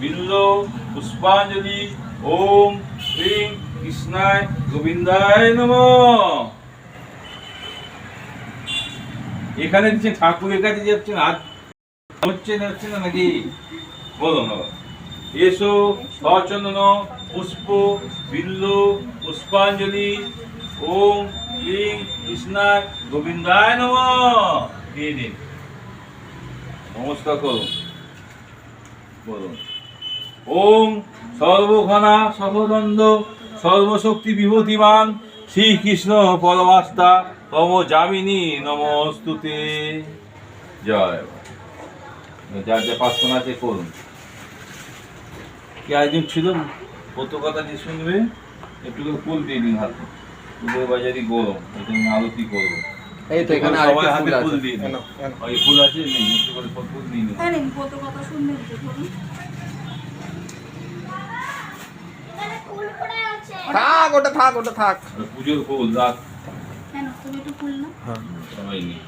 বিল্ল পুষ্পাঞ্জলি ওম হ্রিং কৃষ্ণায় গোবিন্দায় নম। এখানে দিচ্ছেন ঠাকুরের কাছে যাচ্ছেন আজ হচ্ছে না হচ্ছে না নাকি? বলুন আবার এসো, সচন্দন, পুষ্প বিল্ল পুষ্পাঞ্জলি, ওম হ্রিং কৃষ্ণায় গোবিন্দায় নম। দিয়ে দিন। নমস্কার করুন। বলুন। ওম সর্বঘনা সহদন্দ সর্বশক্তি বিভূতিমান শ্রীকৃষ্ণ পরমাস্তা তম যামিনী নমস্তুতে। জয়। যার যা প্রার্থনা আছে করুন। কি একজন ছিল? কত কথা যে শুনবে? একটু করে ফুল দিয়ে দিন হাতে। ফুলের বাজারি গরম আরতি করব। এই তো এখানে সবাই হাতে ফুল দিয়ে দিন। ওই ফুল আছে নেই একটু করে ফুল দিয়ে হ্যাঁ কত কথা শুনবেন তো বলুন থাক ওটা থাক ওটা থাক। পুজোর ফুল রাত কেন? তুমি একটু ফুল না সবাই নেই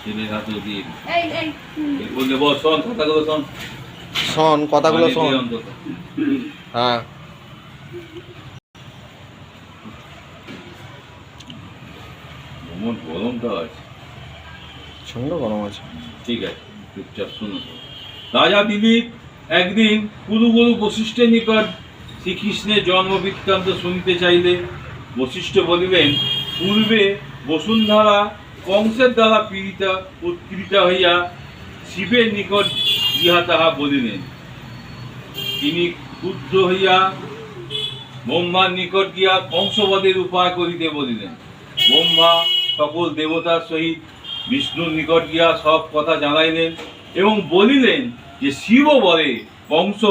ছেলের হাতেও দিন এই এই বল শোন কথাগুলো শোন। শোন কথাগুলো মানে শোন। হ্যাঁ। গরমটা আছে। প্রচণ্ড গরম আছে। ঠিক আছে চুপচাপ রাজা দিলীপ একদিন কুরুগুরু বশিষ্ঠের নিকট শ্রীকৃষ্ণের জন্ম বৃত্তান্ত শুনিতে চাইলে বশিষ্ঠ বলিলেন, পূর্বে বসুন্ধরা কংসের দ্বারা পীড়িতা উৎপীড়িতা হইয়া শিবের নিকট ইহা তাহা বলিলেন। তিনি ক্রুদ্ধ হইয়া ব্রহ্মার নিকট গিয়া কংসবদের উপায় করিতে বলিলেন। ব্রহ্মা সকল দেবতার সহিত বিষ্ণুর নিকট গিয়া সব কথা জানাইলেন এবং বলিলেন যে শিব বলে কংস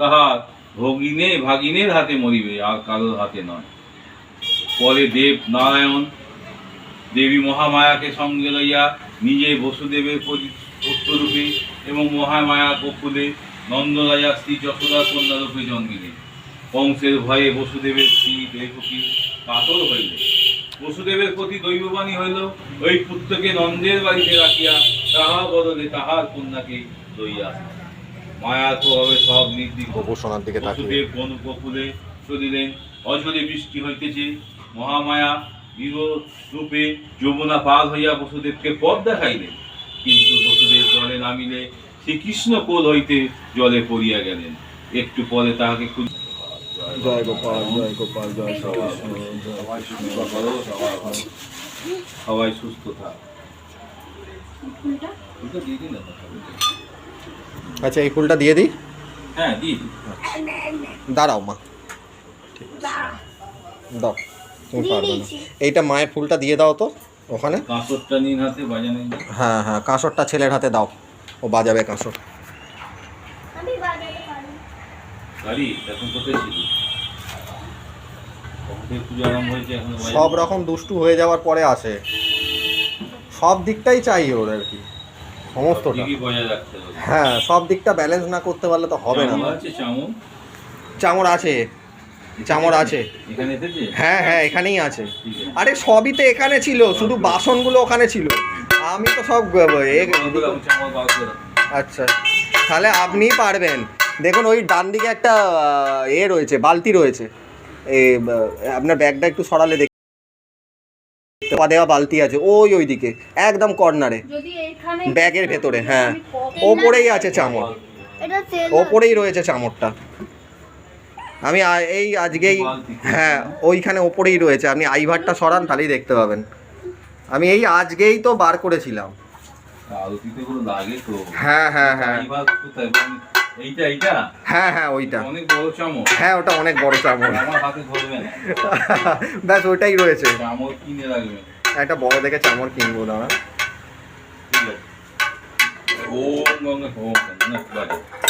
তাহার ভগিনে ভাগিনের হাতে মরিবে, আর কারোর হাতে নয়। পরে দেব নারায়ণ দেবী মহামায়াকে সঙ্গে লইয়া নিজে বসুদেবের পুত্ররূপে এবং মহামায়া গোকুলে নন্দ রাজা শ্রী যশোদা কন্যারূপে জন্মিলেন কংসের ভয়ে বসুদেবের স্ত্রী দেবকী কাতর হইলেন বসুদেবের প্রতি দৈববাণী হইল, ওই পুত্রকে নন্দের বাড়িতে রাখিয়া তাহা বদলে তাহার কন্যাকে লইয়া আসিলেন। মায়ার প্রভাবে সব নির্দিষ্ট গোপুর সোনার দিকে তাকিয়ে। বসুদেব বনপ্রকুলে চলিলেন। অঝরে বৃষ্টি হইতেছে। মহামায়া রূপে যমুনা পার হইয়া বসুদেবকে পথ দেখাইলেন। কিন্তু বসুদেব জলে নামিলে শ্রীকৃষ্ণ কোল হইতে জলে পড়িয়া গেলেন। একটু পরে তাহাকে খুঁজে জয় গোপাল জয় গোপাল জয়। সবাই সুস্থ থাক ফুলটা ওটা দিয়ে দিন না কথাটা। আচ্ছা এই ফুলটা দিয়ে দিই? হ্যাঁ দাঁড়াও মা। দাও তুমি পারবে না। এইটা মায়ের ফুলটা দিয়ে দাও তো ওখানে। কাঁসরটা নিন হাতে বাজানে হ্যাঁ হ্যাঁ কাঁসরটা ছেলের হাতে দাও। ও বাজাবে কাঁসর। সব রকম দুষ্টু হয়ে যাওয়ার পরে আসে। সব দিকটাই চাই ওর আর কি। হবে। হ্যাঁ সব দিকটা ব্যালেন্স না করতে পারলে তো হবে না। চামড় আছে চামড়? আছে। হ্যাঁ হ্যাঁ এখানেই আছে। আরে সবই তো এখানে ছিল শুধু বাসনগুলো ওখানে ছিল। আমি তো সব এ-। আচ্ছা তাহলে আপনিই পারবেন। দেখুন ওই ডান দিকে একটা এ রয়েছে বালতি রয়েছে। আহ, আপনার ব্যাগটা একটু সরালে পা দেওয়া বালতি আছে ওই ওই দিকে একদম কর্নারে ব্যাগের ভেতরে হ্যাঁ আমি ওপরেই আছে চামড় ওপরেই রয়েছে চামড়টা। আমি এই আজকেই হ্যাঁ ওইখানে ওপরেই রয়েছে আপনি আইভারটা সরান তাহলেই দেখতে পাবেন। আমি এই আজকেই তো বার করেছিলাম। হ্যাঁ হ্যাঁ হ্যাঁ? এইটা এইটা হ্যাঁ হ্যাঁ ওইটা অনেক বড় চামড় হ্যাঁ ওটা অনেক বড় চামড় আমার হাতে ধরবে না ব্যাস ওইটাই রয়েছে চামড় কিনে রাখবে একটা বড় দেখে চামড় কিনবো দাঁড়া ঠিক আছে ওম গঙ্গা ওম গঙ্গা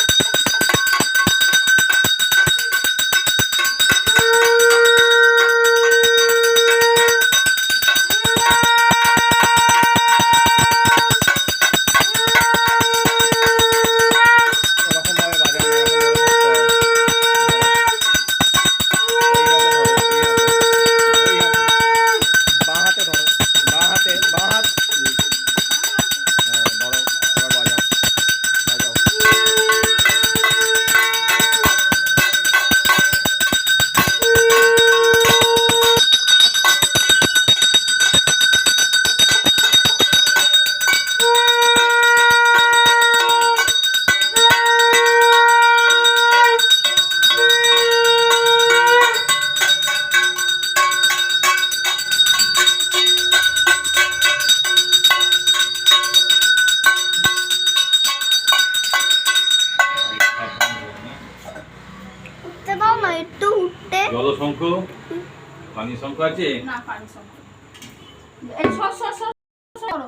জলশঙ্খ পানি শঙ্খ আছে? না পানি শঙ্খ। এই সর সর সর সর করো।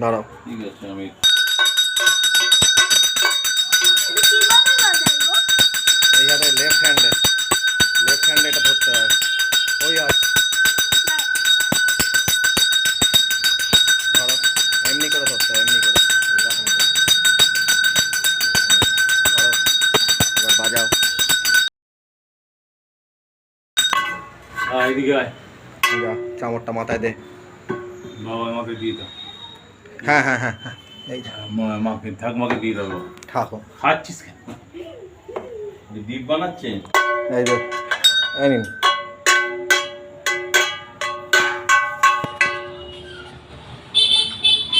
দাঁড়াও। ঠিক আছে আমি? এই হাতে লেফট হ্যান্ডে লেফট হ্যান্ডে এটা ধরতে হয়। ওই হাত এদিকে আয়। যা চামড়টা মাথায় দে। বাবা মাকে দিয়ে দাও। হ্যাঁ হ্যাঁ হ্যাঁ হ্যাঁ এই যা, মা- মাকে দিয়ে দাও ঠাকো। খাচ্ছিস কেন? দ্বীপ বানাচ্ছে এই যে এই নিন।